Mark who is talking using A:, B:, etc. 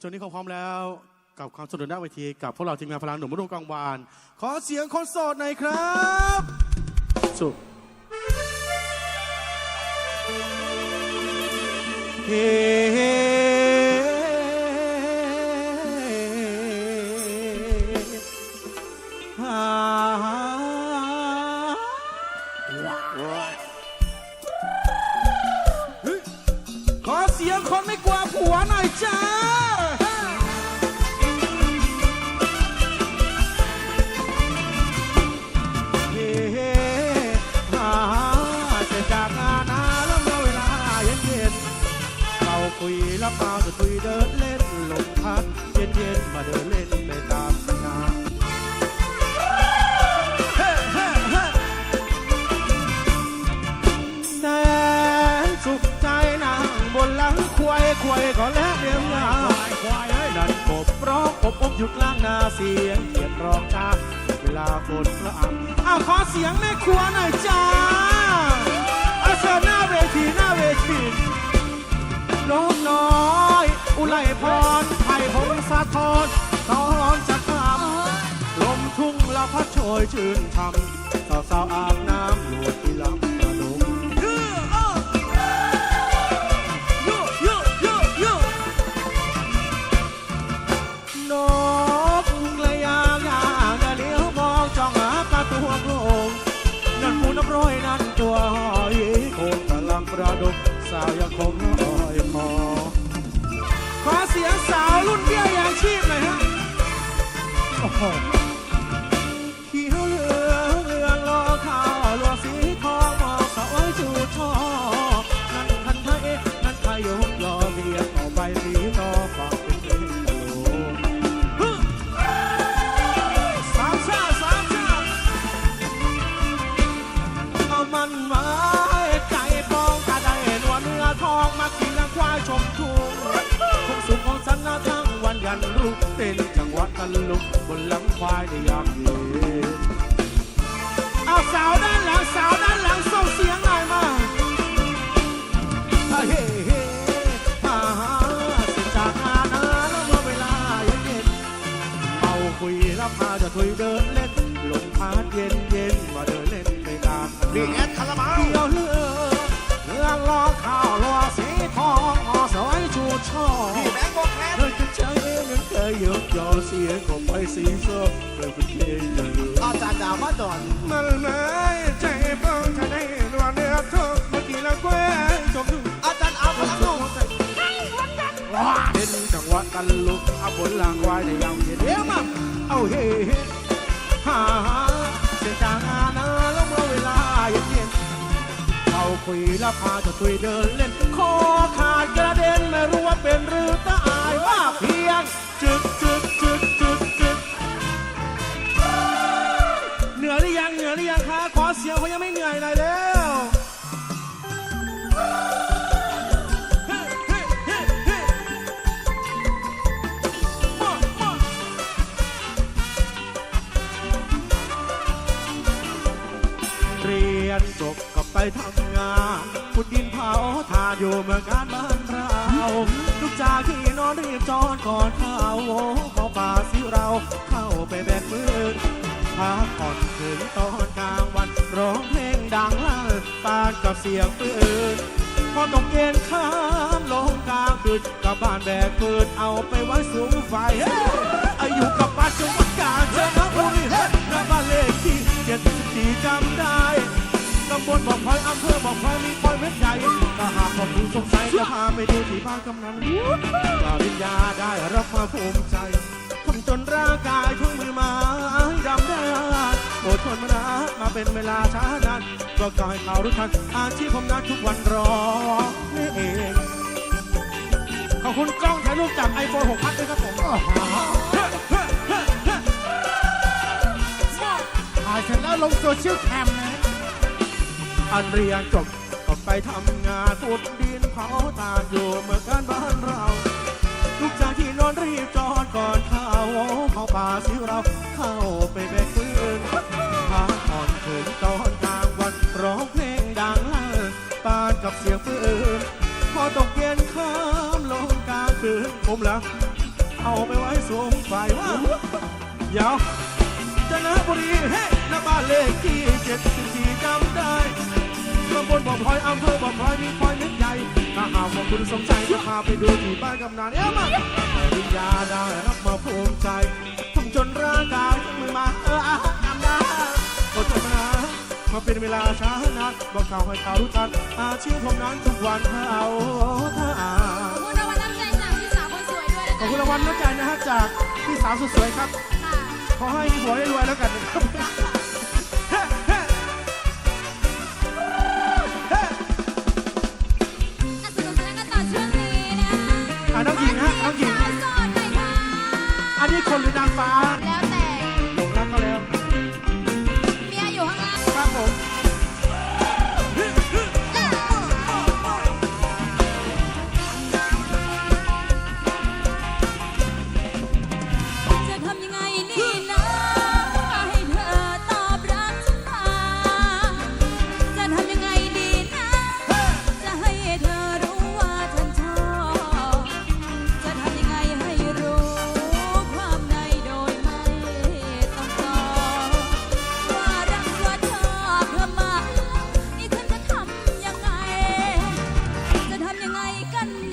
A: ช่วงนี้เขาพร้อมแล้วกับความสนุกหน้าเวทีกับพวกเราทีมงานพลังหนุ่มรุ่งกลางวาน ขอเสียงคนโสดหน่อยครับสุเฮขอเสียงคนไม่กลัวผัวหน่อยจ้า เย็นเย็นๆมาเดินเล่นไปตามงานเฮ้เฮ้เฮ้แสนสุขใจนั่งบนหลังควายควายก็แล้วเรียมงานควายเอ้ยนั่นกบร้องอบอบอยู่กลางนาเสียงเขียดร้องจ้าเวลาฝนละอ่ำอ้าวขอเสียงแม่ครัวหน่อยจ้าเอาเชิญหน้าเวทีหน้าเวทีน้องน้อย อุไรพร ไผ่พงศธรตอนจะคำลมทุ่งละพัดโชยชื่นช่ำสาวสาวอาบน้ำอยู่ที่ลำกระดงยูยูยูยูนกกระยางยางเลี้ยวมองจ้องหากระตัวโกงนั่นมูน้ำร้อยนั่นตัวหอยโคงกำลังประดกสาวยังคง โยันรุ่งเต้นจังหวะตะลุกบนหลังควายในยามเย็นเอาสาวด้านหลังสาวด้านหลังส่งเสียงหน่อยมาเฮ้เฮ้อ่าฮะเสร็จจากงานนะแล้วเมื่อเวลาเย็นเย็นเมาคุยรับมาจะคุยเดินเล่นลมพัดเย็นเย็นมาเดินเล่นไปตาม
B: พี่แอดคาราบาว
A: เดียวเลือเรื่องรอข้าว เสียงของไปสีเสื้อเคยเป็นเพลงอย่างนี้
B: อาจารย์ดาวมาดอน
A: มันไม่ใจเพิ่งจะได้นวลเนื้อเธอเมื่อกี้แล้วแกว้งจบถึง
B: อาจารย์เอาพลังลูก
A: เห็นจังหวะกันลุกเอาผลลางวายในยามเย็นเดี๋ยวมาเอาเฮ้เฮ้ฮ่าฮ่าเสียจากงานนะแล้วเมื่อเวลาเย็นเย็นๆเขาคุยแล้วพาจะคุยเดินเล่นคอขาดกระเด็นไม่รู้ว่าเป็นหรือตายว่าเพียงจึก เสียงเขายังไม่เหนื่อยหน่อยแล้วเรียนจบก็ไปทำงานขุดดินเผาทานอยู่เมืองการบ้านเราลูกจากที่นอนรีบจอนก่อนเข้าวเขาป่าสิเราเข้าไปแบกมือพักผ่อนถึงตอน เสียงปืนพอตกเย็นข้ามลงกลางคืนกับบ้านแบกปืนเอาไปไว้สูงไฟอายุกับบ้าจังหวัดกาญจนบุรีเฮ้ยและบ้านเลขที่เจ็ดสิบสี่จำได้ตำบลบอกพลอยอำเภอบอกพลอยมีพลอยเม็ดใหญ่ถ้าหากผมดูสงสัยจะพาไปดูที่บ้านกำนันปริญญาได้รับมาภูมิใจทำจนร่างกายทั้งมือไมาดำได้ อดทนมานามาเป็นเวลาช้านานก็ก่อยเขารู้ทันอาชีพผมนั้นทุกวันรอนี่เองขอบคุณกล้องถ่ายรูปจากไอโฟน6พัดด้วยครับผม
B: ถ่ายเสร็จแล้วลงโซเชียลแคมนะ
A: อันเรียนจบก็ไปทำงานขุดดินเผาตาอยู่เมือกันบ้านเรา ลูกจากที่นอนรีบจอดก่อนเข้าวเขาป่าสิเราเข้าไปแบกปืน พักผ่อนถึงตอนกลางวันร้องเพลงดังลั่นปานกับเสียงปืนพอตกเย็นข้ามลงกลางคืนผมละเอาไปไว้สูงไฟว่าเดี๋ยวจันทบุรีเฮ้หน้าบ้านเลขที่เจ็ดสิบสี่จำได้ตำบลบ่อพลอยอำเภอบ่อพลอยมีพลอยเม็ดใหญ่ถ้าหากว่าคุณสมใจจะพาไปดูที่บ้านกำนันเอ้ามาปริญญาได้รับมาภูมิใจทำจนร่างกาย มาเป็นเวลาช้านานบอกข่าวให้ข่าวรู้ทันอาชีพผมนั้นทุกวันเขาท่า
C: ขอบคุณรางวัลน้ำใจจากพี่สาวคนสวยด้วยนะ
A: ขอบ
C: จ๊ะ
A: คุณรางวัลน้ำใจนะฮะจากพี่สาวสุดสวยครับ
C: ค่ะ
A: ขอให้มีผัวได้รวยแล้วกันนะครับ
C: อะสนุกสนานกันต่อช่วงนี้นะ
A: อะน้องหญิงฮะน้องหญิง
C: สาวโสดหน่อยค่ะ
A: อันนี้คนหรือนางฟ้า
C: ngày canh